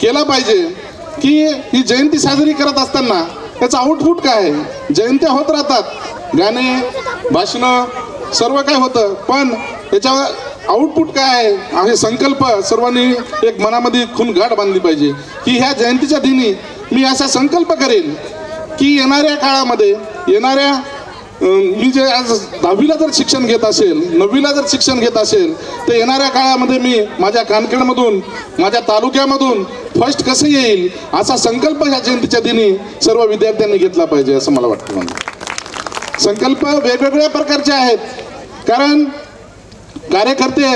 केला पाहिजे की ही जयंती साजरी करत असताना त्याचं आउटपुट काय आहे? जयंत्या होत राहतात. गाणे भाषणं सर्व काय होतं. पण त्याच्यावर आउटपुट काय आहे? हे संकल्प. सर्वांनी एक मनामध्ये खून गाठ बांधली पाहिजे. की ह्या जयंतीच्या दिनी मी असा संकल्प करेन की येणाऱ्या काळामध्ये येणाऱ्या मी जे आज दहावीला जर शिक्षण घेत असेल नववीला जर शिक्षण घेत असेल तर येणाऱ्या काळामध्ये मी माझ्या कानखेडमधून माझ्या तालुक्यामधून फर्स्ट कसं येईल असा संकल्प ह्या जयंतीच्या दिनी सर्व विद्यार्थ्यांनी घेतला पाहिजे असं मला वाटतं म्हणजे. संकल्प वेगवेगळ्या प्रकारचे आहेत. कारण कार्यकर्ते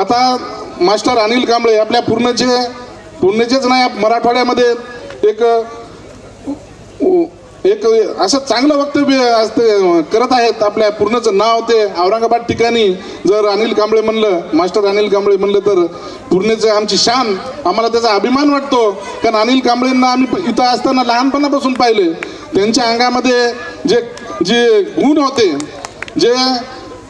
आता मास्टर अनिल कांबळे आपल्या पूर्णचे पूर्णचेच नाही मराठवाड्यामध्ये एक एक असं चांगलं वक्तव्य असते करत आहेत आपल्या पूर्णचं नाव ते औरंगाबाद ठिकाणी. जर अनिल कांबळे म्हणलं मास्टर अनिल कांबळे म्हणलं तर पूर्णेचं आमची शान. आम्हाला त्याचा अभिमान वाटतो. कारण अनिल कांबळेंना आम्ही इथं असताना लहानपणापासून पाहिले. त्यांच्या अंगामध्ये जे जे गुण होते जे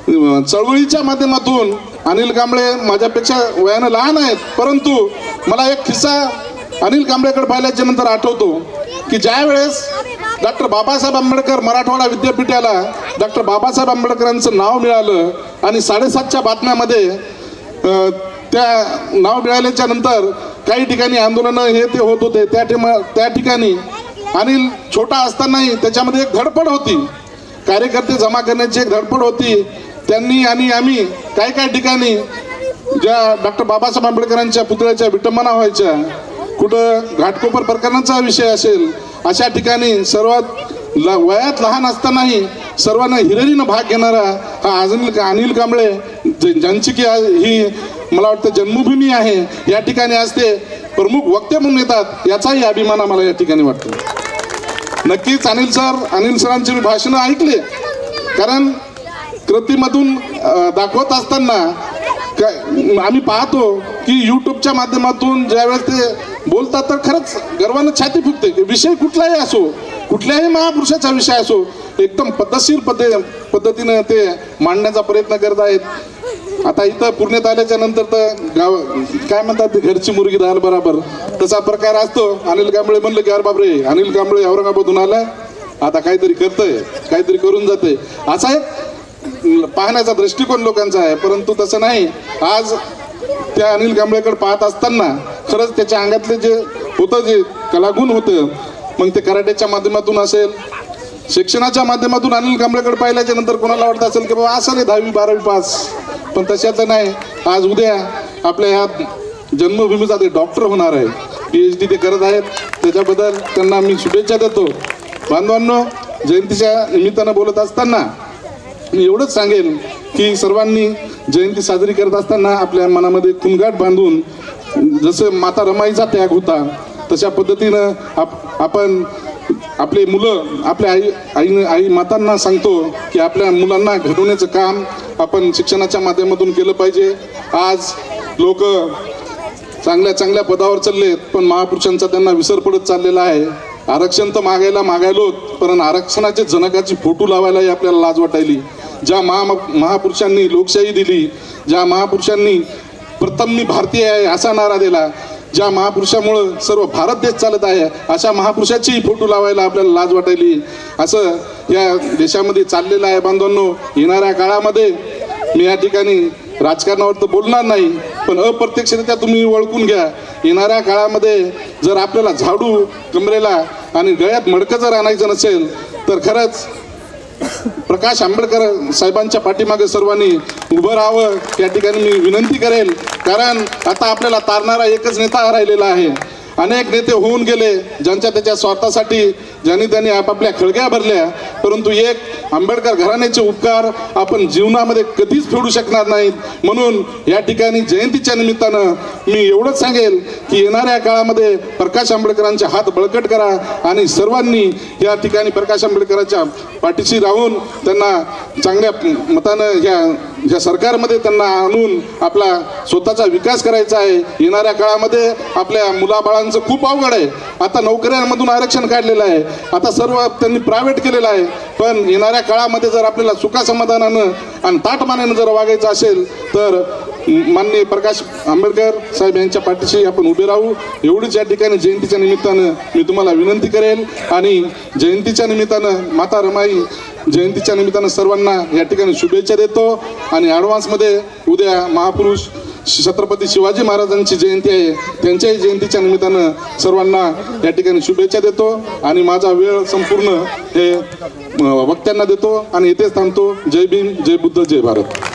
चळवळीच्या माध्यमातून अनिल कांबळे माझ्यापेक्षा वयानं लहान आहेत. परंतु मला एक किस्सा अनिल कांबळेकडे पाहिल्याच्या नंतर आठवतो की ज्या वेळेस डॉक्टर बाबासाहेब आंबेडकर मराठवाडा विद्यापीठाला डॉक्टर बाबासाहेब आंबेडकरांचं नाव मिळालं आणि साडेसातच्या बातम्यामध्ये त्या नाव मिळाल्याच्या नंतर काही ठिकाणी आंदोलनं हे ते होत होते. त्या ठिमा त्या ठिकाणी अनिल छोटा असतानाही त्याच्यामध्ये एक धडपड होती. कार्यकर्ते जमा करण्याची एक धडपड होती. त्यांनी आणि आम्ही काही काही ठिकाणी ज्या डॉक्टर बाबासाहेब आंबेडकरांच्या पुतळ्याच्या विटंबना व्हायच्या कुठं घाटकोपर प्रकरणाचा विषय असेल अशा ठिकाणी सर्वात ल वयात लहान असतानाही सर्वांना हिरिरीनं भाग घेणारा हा अनिल अनिल कांबळे ज- ज्यांची की ही मला वाटतं जन्मभूमी आहे या ठिकाणी आज ते प्रमुख वक्ते म्हणून येतात याचाही अभिमान आम्हाला या ठिकाणी वाटतो. नक्कीच अनिल सर अनिल सरांचे मी भाषणं ऐकले. कारण कृतीमधून दाखवत असताना आम्ही पाहतो की यूट्यूबच्या माध्यमातून ज्यावेळेस ते बोलतात तर खरंच गर्वानं छाती फुटते. की विषय कुठलाही असो कुठल्याही महापुरुषाचा विषय असो एकदम पद्धतशीर पद्धे पद्धतीनं ते मांडण्याचा प्रयत्न करत आहेत. आता इथं पुण्यात आल्याच्यानंतर तर गाव काय म्हणतात ते घरची मुलगी दाल बराबर. तसा प्रकार असतो. अनिल कांबळे म्हणलं की अरे बापरे अनिल कांबळे औरंगाबादून आला आता काहीतरी करतंय काहीतरी करून जाते असा एक पाहण्याचा दृष्टिकोन लोकांचा आहे. परंतु तसं नाही. आज त्या अनिल कांबळेकडे पाहत असताना खरंच त्याच्या अंगातले जे होतं जे कलागुण होतं मग ते कराटेच्या माध्यमातून असेल शिक्षणाच्या माध्यमातून अनिल कांबळेकडे पाहिल्याच्या नंतर कोणाला वाटत असेल की बाबा असं दहावी बारावी पास? पण तशाचं नाही. आज उद्या आपल्या ह्या जन्मभूमीचा ते डॉक्टर होणार आहे. पी एच डी ते करत आहेत. त्याच्याबद्दल त्यांना मी शुभेच्छा देतो. बांधवांनो जयंतीच्या निमित्तानं बोलत असताना मी एवढंच सांगेल की सर्वांनी जयंती साजरी करत असताना आपल्या मनामध्ये खुनगाट बांधून जसं माता रमाईचा त्याग होता तशा पद्धतीनं आप आपण आपले मुलं आपल्या आई आईनं आई मातांना सांगतो की आपल्या मुलांना घडवण्याचं काम आपण शिक्षणाच्या माध्यमातून केलं पाहिजे. आज लोक चांगल्या चांगल्या पदावर चाललेत पण महापुरुषांचा त्यांना विसर पडत चाललेला आहे. आरक्षण तर मागायला मागायलोत पण आरक्षणाचे जनकाची फोटो लावायलाही आपल्याला लाज वाटायली. ज्या महा महापुरुषांनी लोकशाही दिली ज्या महापुरुषांनी प्रथम मी भारतीय आहे असा नारा दिला ज्या महापुरुषामुळं सर्व भारत देश चालत आहे अशा महापुरुषाची फोटो लावायला आपल्याला लाज वाटायली. असं या देशामध्ये चाललेलं आहे बांधवांनो येणाऱ्या काळामध्ये मी या ठिकाणी राजकारणावर तर बोलणार नाही पण अप्रत्यक्षरित्या तुम्ही ओळखून घ्या येणाऱ्या काळामध्ये जर आपल्याला झाडू कमरेला आणि गळ्यात मडकं जर आणायचं नसेल तर खरंच प्रकाश आंबेडकर साहेबांच्या पाठीमागे सर्वांनी उभं राहावं या ठिकाणी मी विनंती करेल. कारण आता आपल्याला तारणारा एकच नेता राहिलेला आहे. अनेक नेते होऊन गेले ज्यांच्या त्याच्या स्वार्थासाठी ज्यांनी त्यांनी आपापल्या खळग्या भरल्या परंतु एक आंबेडकर घराण्याचे उपकार आपण जीवनामध्ये कधीच फेडू शकणार नाहीत. म्हणून या ठिकाणी जयंतीच्या निमित्तानं मी एवढंच सांगेल की येणाऱ्या काळामध्ये प्रकाश आंबेडकरांचे हात बळकट करा आणि सर्वांनी या ठिकाणी प्रकाश आंबेडकरांच्या पाठीशी राहून त्यांना चांगल्या मतानं या ज्या सरकारमध्ये त्यांना आणून आपला स्वतःचा विकास करायचा आहे येणाऱ्या काळामध्ये आपल्या मुलाबाळांचं खूप अवघड आहे. आता नोकऱ्यांमधून आरक्षण काढलेलं आहे. आता सर्व त्यांनी प्रायव्हेट केलेलं आहे. पण येणाऱ्या काळामध्ये जर आपल्याला सुखासमाधानानं आणि ताटमानानं जर वागायचं असेल तर माननीय प्रकाश आंबेडकर साहेब यांच्या पाठीशी आपण उभे राहू. एवढीच या ठिकाणी जयंतीच्या निमित्तानं मी तुम्हाला विनंती करेल. आणि जयंतीच्या निमित्तानं माता रमाई जयंतीच्या निमित्तानं सर्वांना या ठिकाणी शुभेच्छा देतो. आणि ॲडव्हान्समध्ये उद्या महापुरुष छत्रपती शिवाजी महाराजांची जयंती आहे. त्यांच्याही जयंतीच्या निमित्तानं सर्वांना या ठिकाणी शुभेच्छा देतो. आणि माझा वेळ संपूर्ण हे वक्त्यांना देतो. आणि इथेच थांबतो. जय भीम जय बुद्ध जय भारत.